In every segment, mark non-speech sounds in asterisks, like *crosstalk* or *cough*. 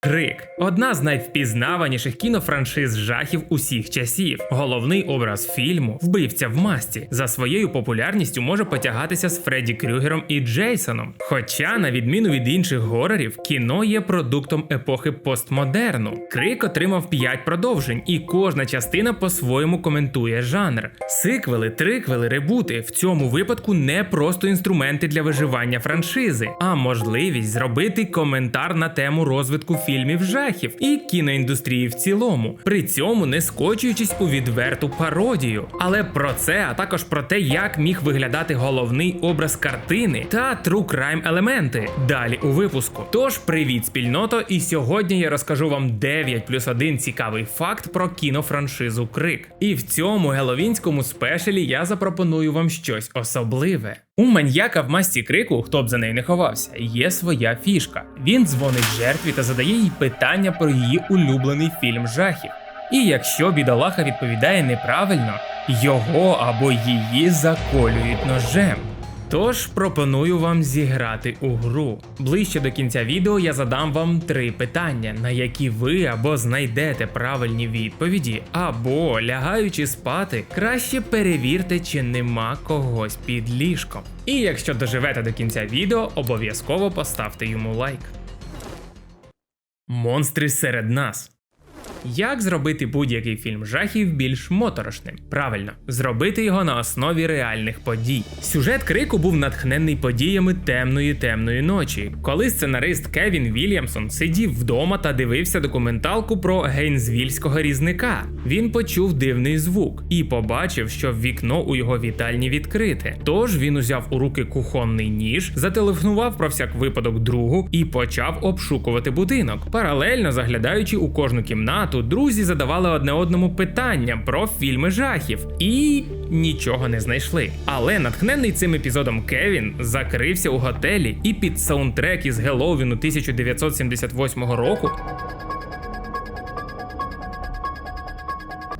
Крик одна з найвпізнаваніших кінофраншиз жахів усіх часів. Головний образ фільму вбивця в масці за своєю популярністю може потягатися з Фредді Крюгером і Джейсоном. Хоча, на відміну від інших горорів, кіно є продуктом епохи постмодерну. Крик отримав 5 продовжень, і кожна частина по-своєму коментує жанр. Сиквели, триквели, ребути в цьому випадку не просто інструменти для виживання франшизи, а можливість зробити коментар на тему розвитку фільмів жахів і кіноіндустрії в цілому, при цьому не скочуючись у відверту пародію. Але про це, а також про те, як міг виглядати головний образ картини та true crime елементи. Далі у випуску. Тож, привіт, спільното! І сьогодні я розкажу вам 9 плюс 1 цікавий факт про кінофраншизу Крик. І в цьому геловінському спешелі я запропоную вам щось особливе. У маньяка в масці крику, хто б за нею не ховався, є своя фішка. Він дзвонить жертві та задає їй питання про її улюблений фільм жахів. І якщо бідолаха відповідає неправильно, його або її заколюють ножем. Тож пропоную вам зіграти у гру. Ближче до кінця відео я задам вам три питання, на які ви або знайдете правильні відповіді, або лягаючи спати, краще перевірте, чи нема когось під ліжком. І якщо доживете до кінця відео, обов'язково поставте йому лайк. Монстри серед нас. Як зробити будь-який фільм жахів більш моторошним? Правильно, зробити його на основі реальних подій. Сюжет крику був натхнений подіями темної темної ночі, коли сценарист Кевін Вільямсон сидів вдома та дивився документалку про гейнзвільського різника. Він почув дивний звук і побачив, що вікно у його вітальні відкрите. Тож він узяв у руки кухонний ніж, зателефонував про всяк випадок другу і почав обшукувати будинок, паралельно заглядаючи у кожну кімнату друзі задавали одне одному питання про фільми жахів і нічого не знайшли. Але натхнений цим епізодом Кевін закрився у готелі і під саундтрек із Геловіну 1978 року.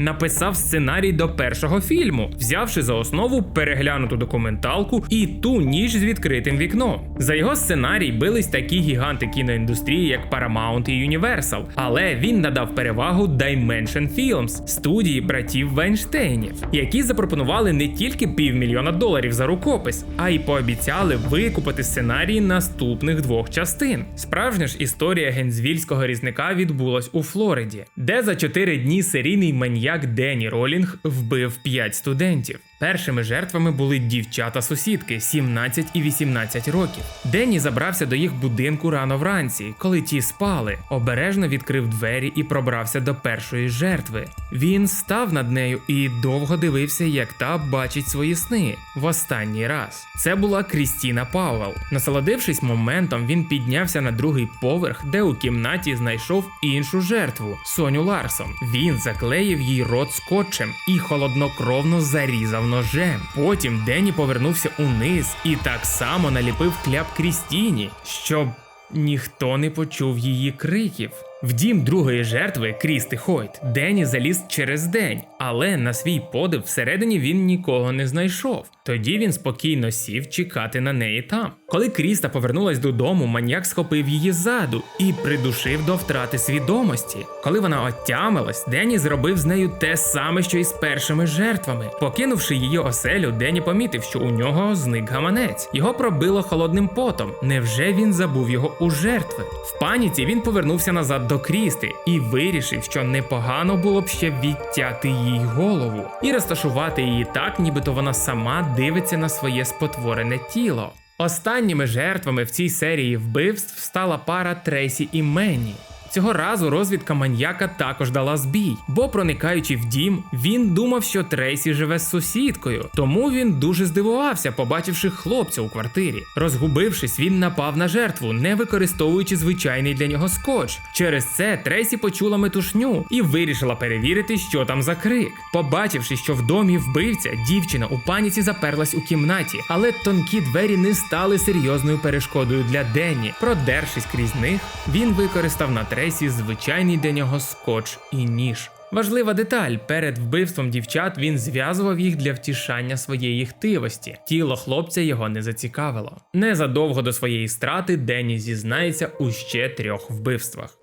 Написав сценарій до першого фільму, взявши за основу переглянуту документалку і ту ніч з відкритим вікном. За його сценарій бились такі гіганти кіноіндустрії, як Paramount і Universal, але він надав перевагу Dimension Films, студії братів Вайнштейнів, які запропонували не тільки півмільйона доларів за рукопис, а й пообіцяли викупити сценарії наступних двох частин. Справжня ж історія гензвільського різника відбулась у Флориді, де за чотири дні серійний маньяк Денні Ролінг вбив 5 студентів. Першими жертвами були дівчата-сусідки 17 і 18 років. Денні забрався до їх будинку рано вранці, коли ті спали. Обережно відкрив двері і пробрався до першої жертви. Він став над нею і довго дивився, як та бачить свої сни в останній раз. Це була Крістіна Пауел. Насолодившись моментом, він піднявся на другий поверх, де у кімнаті знайшов іншу жертву Соню Ларсон. Він заклеїв їй рот скотчем і холоднокровно зарізав ножем. Потім Дені повернувся униз і так само наліпив кляп Крістіні, щоб ніхто не почув її криків. В дім другої жертви Крісти Хойт Денні заліз через день, але на свій подив всередині він нікого не знайшов. Тоді він спокійно сів чекати на неї там. Коли Кріста повернулась додому, маньяк схопив її ззаду і придушив до втрати свідомості. Коли вона отямилась, Денні зробив з нею те саме, що і з першими жертвами. Покинувши її оселю, Денні помітив, що у нього зник гаманець. Його пробило холодним потом. Невже він забув його у жертви? В паніці він повернувся назад до Крісти і вирішив, що непогано було б ще відтяти їй голову і розташувати її так, нібито вона сама дивиться на своє спотворене тіло. Останніми жертвами в цій серії вбивств стала пара Трейсі і Менні. Цього разу розвідка маньяка також дала збій, бо проникаючи в дім, він думав, що Трейсі живе з сусідкою, тому він дуже здивувався, побачивши хлопця у квартирі. Розгубившись, він напав на жертву, не використовуючи звичайний для нього скотч. Через це Трейсі почула метушню і вирішила перевірити, що там за крик. Побачивши, що в домі вбивця, дівчина у паніці заперлась у кімнаті, але тонкі двері не стали серйозною перешкодою для Денні. Продершись крізь них, він використав на Трейсі звичайний для нього скотч і ніж. Важлива деталь: перед вбивством дівчат він зв'язував їх для втішання своєї хтивості. Тіло хлопця його не зацікавило. Незадовго до своєї страти Денні зізнається у ще трьох вбивствах.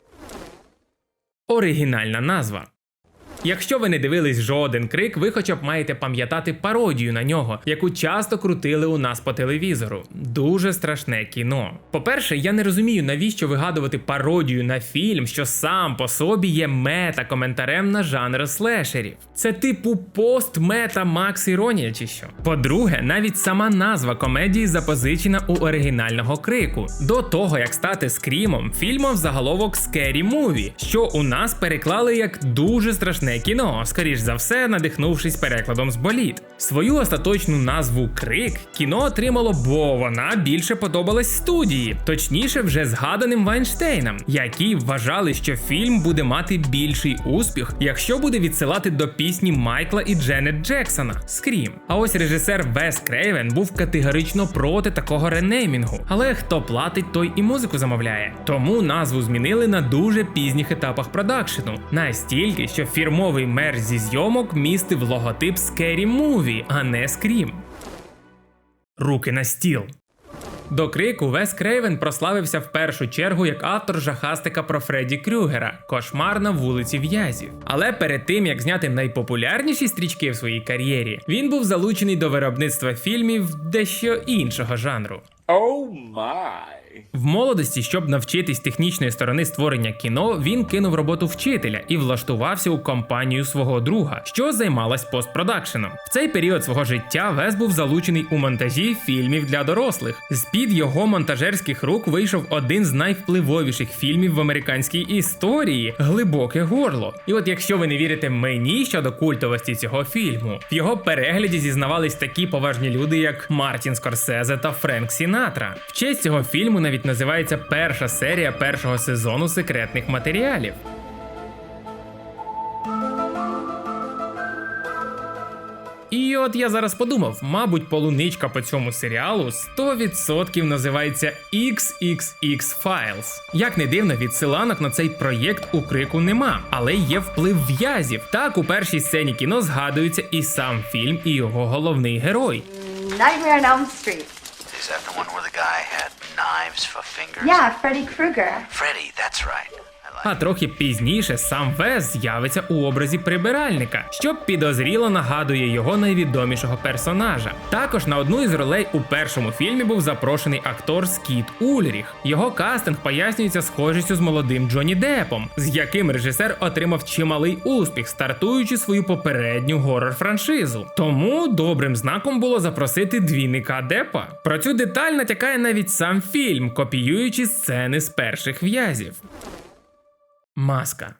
Оригінальна назва. Якщо ви не дивились жоден крик, ви хоча б маєте пам'ятати пародію на нього, яку часто крутили у нас по телевізору. Дуже страшне кіно. По-перше, я не розумію, навіщо вигадувати пародію на фільм, що сам по собі є мета-коментарем на жанр слешерів. Це типу пост-мета Макс іронія чи що. По-друге, навіть сама назва комедії запозичена у оригінального крику. До того як стати скрімом, фільм мав заголовок Scary Movie, що у нас переклали як дуже страшне кіно, скоріш за все, надихнувшись перекладом з боліт. Свою остаточну назву Крик кіно отримало, бо вона більше подобалась студії, точніше, вже згаданим Вайнштейном, які вважали, що фільм буде мати більший успіх, якщо буде відсилати до пісні Майкла і Дженет Джексона Скрім. А ось режисер Вес Крейвен був категорично проти такого ренеймінгу. Але хто платить, той і музику замовляє. Тому назву змінили на дуже пізніх етапах продакшену. Настільки, що фірмовий мер зі зйомок містив логотип Scary Movie, а не Scream. Руки на стіл. До крику Вес Крейвен прославився в першу чергу як автор жахастика про Фредді Крюгера Кошмар на вулиці В'язів. Але перед тим як зняти найпопулярніші стрічки в своїй кар'єрі, він був залучений до виробництва фільмів дещо іншого жанру. Oh my. В молодості, щоб навчитись технічної сторони створення кіно, він кинув роботу вчителя і влаштувався у компанію свого друга, що займалась постпродакшеном. В цей період свого життя Вес був залучений у монтажі фільмів для дорослих. З під його монтажерських рук вийшов один з найвпливовіших фільмів в американській історії Глибоке горло. І от якщо ви не вірите мені щодо культовості цього фільму, в його перегляді зізнавались такі поважні люди, як Мартін Скорсезе та Френк Сінатра. В честь цього фільму навіть називається перша серія першого сезону секретних матеріалів. І от я зараз подумав, мабуть, полуничка по цьому серіалу 100% називається XXX Files. Як не дивно, відсиланок на цей проєкт у крику нема, але є вплив в'язів. Так у першій сцені кіно згадується і сам фільм, і його головний герой. Nightmare on Elm Street. Is that the one where the guy had knives for fingers? Yeah, Freddy Krueger. Freddy, that's right. А трохи пізніше сам Вес з'явиться у образі прибиральника, що підозріло нагадує його найвідомішого персонажа. Також на одну із ролей у першому фільмі був запрошений актор Скіт Ульріх. Його кастинг пояснюється схожістю з молодим Джонні Депом, з яким режисер отримав чималий успіх, стартуючи свою попередню горор-франшизу. Тому добрим знаком було запросити двійника Депа. Про цю деталь натякає навіть сам фільм, копіюючи сцени з перших в'язів. Маска.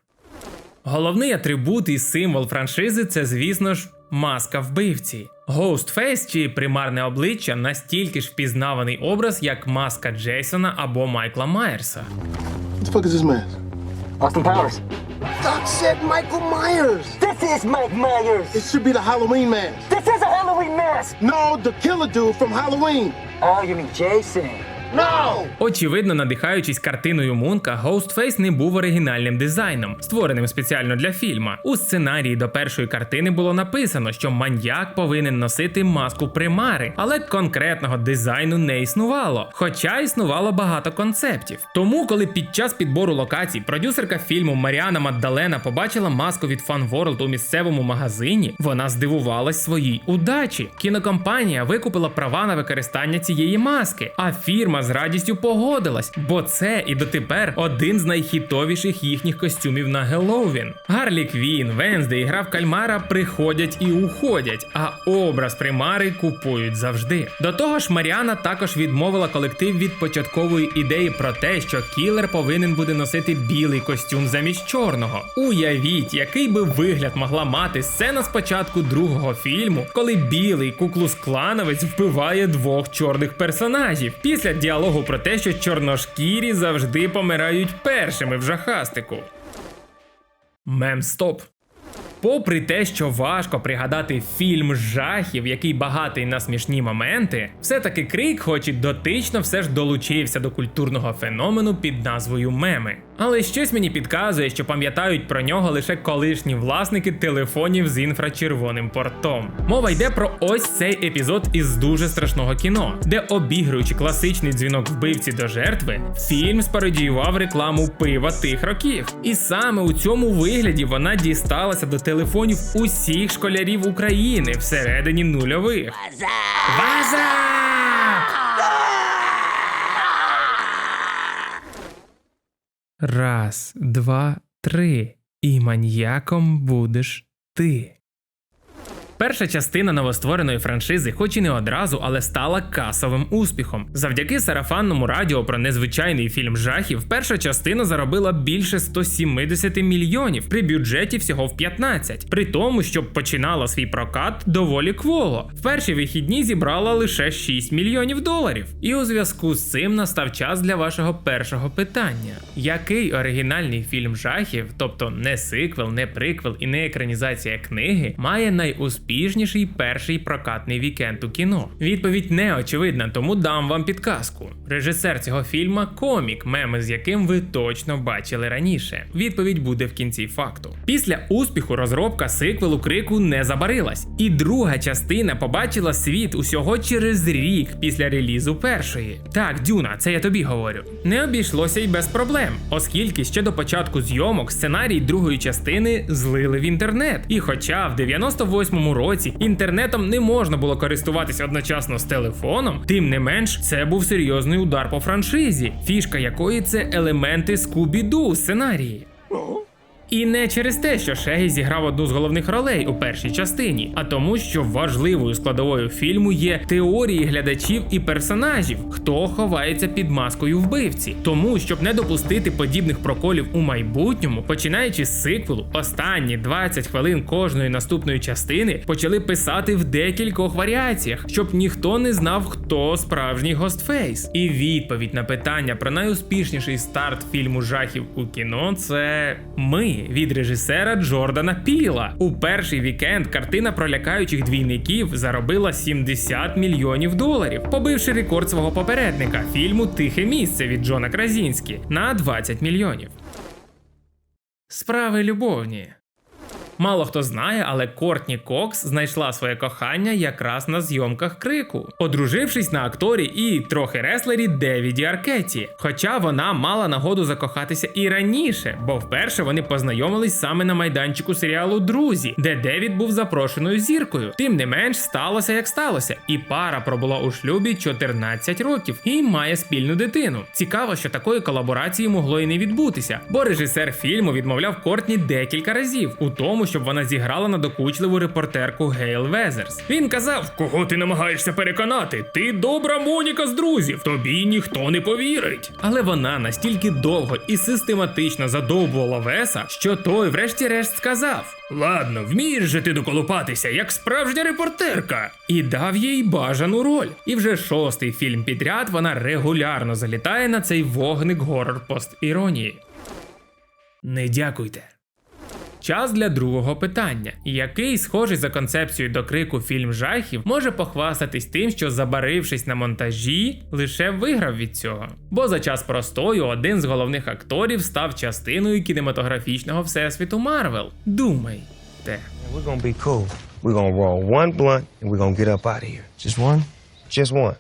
Головний атрибут і символ франшизи це, звісно ж, маска вбивці. Ghostface чи примарне обличчя настільки ж впізнаваний образ, як маска Джейсона або Майкла Майерса. What the fuck is this mask? Austin Powers. Doc said Michael Myers. This is Mike Myers. It should be the Halloween mask. This is a Halloween mask. No, the killer dude from Halloween. Oh, you mean Jason? Очевидно, надихаючись картиною Мунка, Ghostface не був оригінальним дизайном, створеним спеціально для фільма. У сценарії до першої картини було написано, що маньяк повинен носити маску примари, але конкретного дизайну не існувало. Хоча існувало багато концептів. Тому, коли під час підбору локацій продюсерка фільму Маріана Маддалена побачила маску від Fun World у місцевому магазині, вона здивувалась своїй удачі. Кінокомпанія викупила права на використання цієї маски, а фірма з радістю погодилась, бо це і дотепер один з найхітовіших їхніх костюмів на Геловін. Гарлі Квін, Венсдей і гра в кальмара приходять і уходять, а образ примари купують завжди. До того ж, Маріана також відмовила колектив від початкової ідеї про те, що кілер повинен буде носити білий костюм замість чорного. Уявіть, який би вигляд могла мати сцена з початку другого фільму, коли білий куклус-клановець вбиває двох чорних персонажів після діалогу про те, що чорношкірі завжди помирають першими в жахастику. Мем стоп. Попри те, що важко пригадати фільм жахів, який багатий на смішні моменти, все-таки крик, хоч і дотично, все ж долучився до культурного феномену під назвою меми. Але щось мені підказує, що пам'ятають про нього лише колишні власники телефонів з інфрачервоним портом. Мова йде про ось цей епізод із дуже страшного кіно, де обігруючи класичний дзвінок вбивці до жертви, фільм спародіював рекламу пива тих років. І саме у цьому вигляді вона дісталася до телефонів усіх школярів України всередині нульових. Ваза! Раз, два, три. І маньяком будеш ти. Перша частина новоствореної франшизи, хоч і не одразу, але стала касовим успіхом. Завдяки сарафанному радіо про незвичайний фільм жахів, перша частина заробила більше 170 мільйонів при бюджеті всього в 15, при тому, що починала свій прокат доволі кволо. В перші вихідні зібрала лише 6 мільйонів доларів. І у зв'язку з цим настав час для вашого першого питання: який оригінальний фільм жахів, тобто не сиквел, не приквел і не екранізація книги, має найуспішніший перший прокатний вікенд у кіно? Відповідь не очевидна, тому дам вам підказку. Режисер цього фільма комік, меми з яким ви точно бачили раніше. Відповідь буде в кінці факту. Після успіху розробка сиквелу крику не забарилась, і друга частина побачила світ усього через рік після релізу першої. Так, Дюна, це я тобі говорю. Не обійшлося й без проблем, оскільки ще до початку зйомок сценарій другої частини злили в інтернет. І хоча в 98-му році інтернетом не можна було користуватися одночасно з телефоном, тим не менш це був серйозний удар по франшизі, фішка якої це елементи Скубі-Ду сценарії. І не через те, що Шегі зіграв одну з головних ролей у першій частині, а тому, що важливою складовою фільму є теорії глядачів і персонажів, хто ховається під маскою вбивці. Тому, щоб не допустити подібних проколів у майбутньому, починаючи з сиквелу, останні 20 хвилин кожної наступної частини почали писати в декількох варіаціях, щоб ніхто не знав, хто справжній Гостфейс. І відповідь на питання про найуспішніший старт фільму жахів у кіно це ми від режисера Джордана Піла. У перший вікенд картина про лякаючих двійників заробила 70 мільйонів доларів, побивши рекорд свого попередника фільму Тихе місце від Джона Кразінські на 20 мільйонів. Справи любовні. Мало хто знає, але Кортні Кокс знайшла своє кохання якраз на зйомках крику, одружившись на акторі і трохи реслері Девіді Аркеті. Хоча вона мала нагоду закохатися і раніше, бо вперше вони познайомились саме на майданчику серіалу Друзі, де Девід був запрошеною зіркою. Тим не менш, сталося як сталося, і пара пробула у шлюбі 14 років і має спільну дитину. Цікаво, що такої колаборації могло і не відбутися, бо режисер фільму відмовляв Кортні декілька разів у тому, щоб вона зіграла надокучливу репортерку Гейл Везерс. Він казав: Кого ти намагаєшся переконати? Ти добра Моніка з друзів, тобі ніхто не повірить. Але вона настільки довго і систематично задовбувала Веса, що той, врешті-решт, сказав: Ладно, вмієш же ти доколупатися, як справжня репортерка, і дав їй бажану роль. І вже шостий фільм підряд вона регулярно залітає на цей вогник горор пост іронії. Не дякуйте. Час для другого питання, який, схожий за концепцією до крику фільм жахів, може похвастатись тим, що забарившись на монтажі, лише виграв від цього. Бо за час простою один з головних акторів став частиною кінематографічного всесвіту Марвел. Думайте. We're gonna be cool. We're gonna roll one blunt and we're gonna get up out of here. Just one? Just one.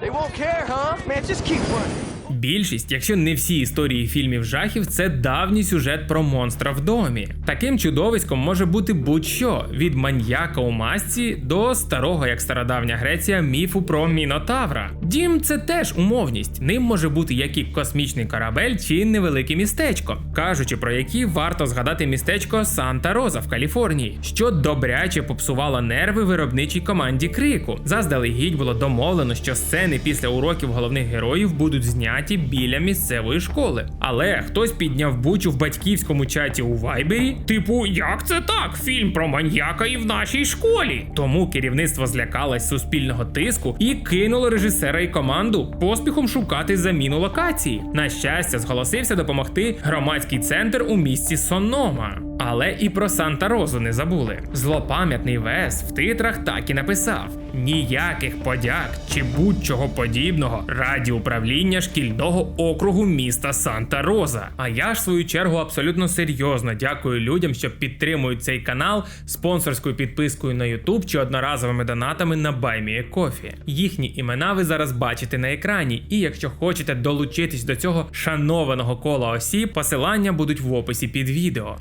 They won't care, huh? Man, just keep running. Більшість, якщо не всі історії фільмів жахів, це давній сюжет про монстра в домі. Таким чудовиськом може бути будь-що від маньяка у масці до старого, як стародавня Греція, міфу про мінотавра. Дім це теж умовність. Ним може бути як і космічний корабель чи невелике містечко, кажучи про які варто згадати містечко Санта Роза в Каліфорнії, що добряче попсувало нерви виробничій команді крику. Заздалегідь було домовлено, що сцени після уроків головних героїв будуть зняті біля місцевої школи. Але хтось підняв бучу в батьківському чаті у Вайбері, типу, як це так? Фільм про маньяка і в нашій школі. Тому керівництво злякалось суспільного тиску і кинуло режисера і команду поспіхом шукати заміну локації. На щастя, зголосився допомогти громадський центр у місті Сонома. Але і про Санта Розу не забули. Злопам'ятний Вес в титрах так і написав: ніяких подяк чи будь-чого подібного раді управління шкільного округу міста Санта Роза. А я ж в свою чергу абсолютно серйозно дякую людям, що підтримують цей канал спонсорською підпискою на YouTube чи одноразовими донатами на BuyMeACoffee. Їхні імена ви зараз бачите на екрані. І якщо хочете долучитись до цього шанованого кола осіб, посилання будуть в описі під відео.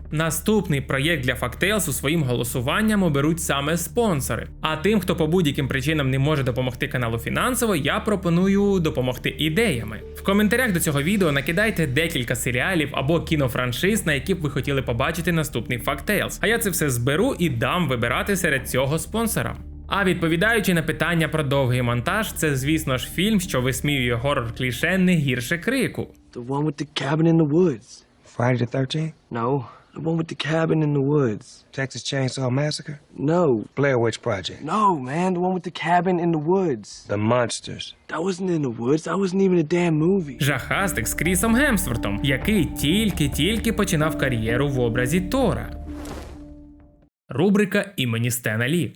Наступний проєкт для Фактейлсу своїм голосуванням оберуть саме спонсори. А тим, хто по будь-яким причинам не може допомогти каналу фінансово, я пропоную допомогти ідеями. В коментарях до цього відео накидайте декілька серіалів або кінофраншиз, на які б ви хотіли побачити наступний Фактейлс. А я це все зберу і дам вибирати серед цього спонсора. А відповідаючи на питання про довгий монтаж, це звісно ж фільм, що висміює горор кліше не гірше крику. The one with the cabin in the woods. Friday the 13th? No, the one with the cabin in the woods. Texas Chainsaw Massacre? No, Blair Witch Project? no, man, the one with the cabin in the woods. The Monsters? That wasn't in the woods. That wasn't even a damn movie. Жахастик з Крісом Гемсвортом, який тільки-тільки починав кар'єру в образі Тора. Рубрика імені Стена Лі.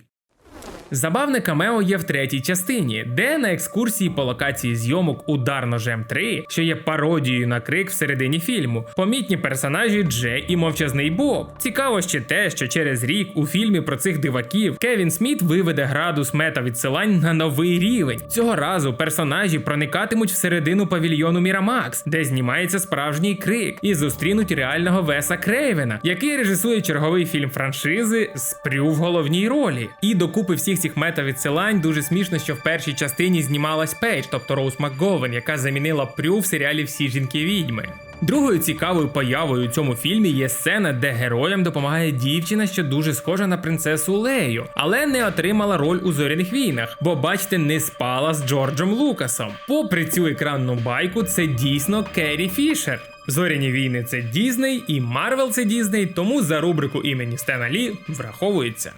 Забавне камео є в третій частині, де на екскурсії по локації зйомок Удар ножем 3, що є пародією на крик всередині фільму, помітні персонажі Дже і мовчазний Боб. Цікаво ще те, що через рік у фільмі про цих диваків Кевін Сміт виведе градус мета-відсилань на новий рівень. Цього разу персонажі проникатимуть всередину павільйону Мірамакс, де знімається справжній крик, і зустрінуть реального Веса Крейвена, який режисує черговий фільм франшизи Спрю в головній ролі. І докупи всіх цих мета-відсилань дуже смішно, що в першій частині знімалась Пейдж, тобто Роуз МакГовен, яка замінила Прю в серіалі Всі жінки відьми. Другою цікавою появою у цьому фільмі є сцена, де героям допомагає дівчина, що дуже схожа на принцесу Лею, але не отримала роль у зоряних війнах, бо бачите, не спала з Джорджем Лукасом. Попри цю екранну байку, це дійсно Керрі Фішер. Зоряні війни це Дізней і Марвел це Дізней, тому за рубрику імені Стена Лі враховується.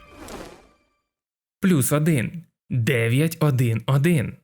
Плюс один. 911.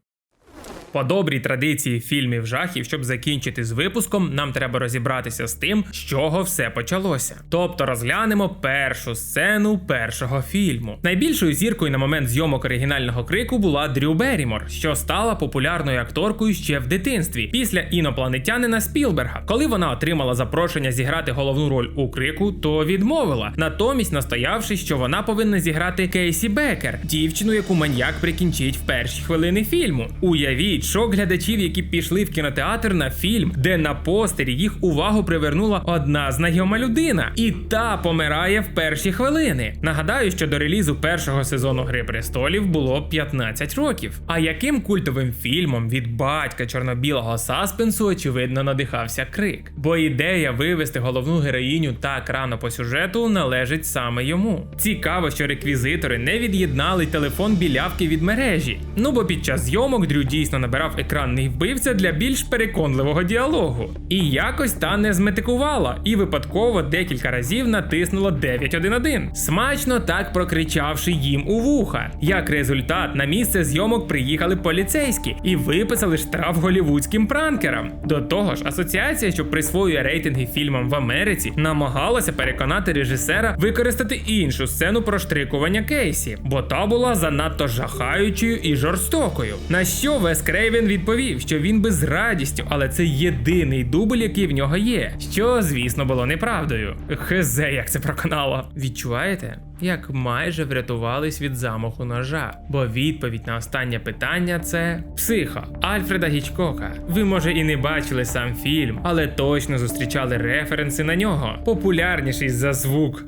По добрій традиції фільмів жахів, щоб закінчити з випуском, нам треба розібратися з тим, з чого все почалося. Тобто розглянемо першу сцену першого фільму. Найбільшою зіркою на момент зйомок оригінального крику була Дрю Беррімор, що стала популярною акторкою ще в дитинстві, після інопланетянина Спілберга. Коли вона отримала запрошення зіграти головну роль у крику, то відмовила, натомість настоявши, що вона повинна зіграти Кейсі Бекер, дівчину, яку маньяк прикінчить в перші хвилини фільму. Уявіть шок глядачів, які пішли в кінотеатр на фільм, де на постері їх увагу привернула одна знайома людина, і та помирає в перші хвилини. Нагадаю, що до релізу першого сезону Гри престолів було 15 років. А яким культовим фільмом від батька чорно-білого саспенсу очевидно надихався крик? Бо ідея вивести головну героїню так рано по сюжету належить саме йому. Цікаво, що реквізитори не від'єднали телефон білявки від мережі. Ну бо під час зйомок Дрю дійсно набирав екранний вбивця для більш переконливого діалогу. І якось та не зметикувала, і випадково декілька разів натиснула 911, смачно так прокричавши їм у вуха. Як результат, на місце зйомок приїхали поліцейські і виписали штраф голівудським пранкерам. До того ж, асоціація, що присвоює рейтинги фільмам в Америці, намагалася переконати режисера використати іншу сцену проштрикування Кейсі, бо та була занадто жахаючою і жорстокою. На що Вес Крейвен відповів, що він би з радістю, але це єдиний дубль, який в нього є. Що, звісно, було неправдою. Хезе, як це проконало. Відчуваєте? Як майже врятувались від замаху ножа. Бо відповідь на останнє питання це психо Альфреда Гічкока. Ви, може, і не бачили сам фільм, але точно зустрічали референси на нього. Популярніший за звук.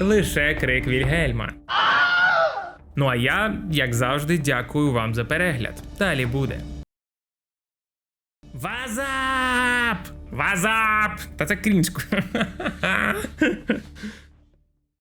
Лише крик Вільгельма. Ну а я, як завжди, дякую вам за перегляд. Далі буде. Вазап! Вазап! Та це крінчко. *laughs*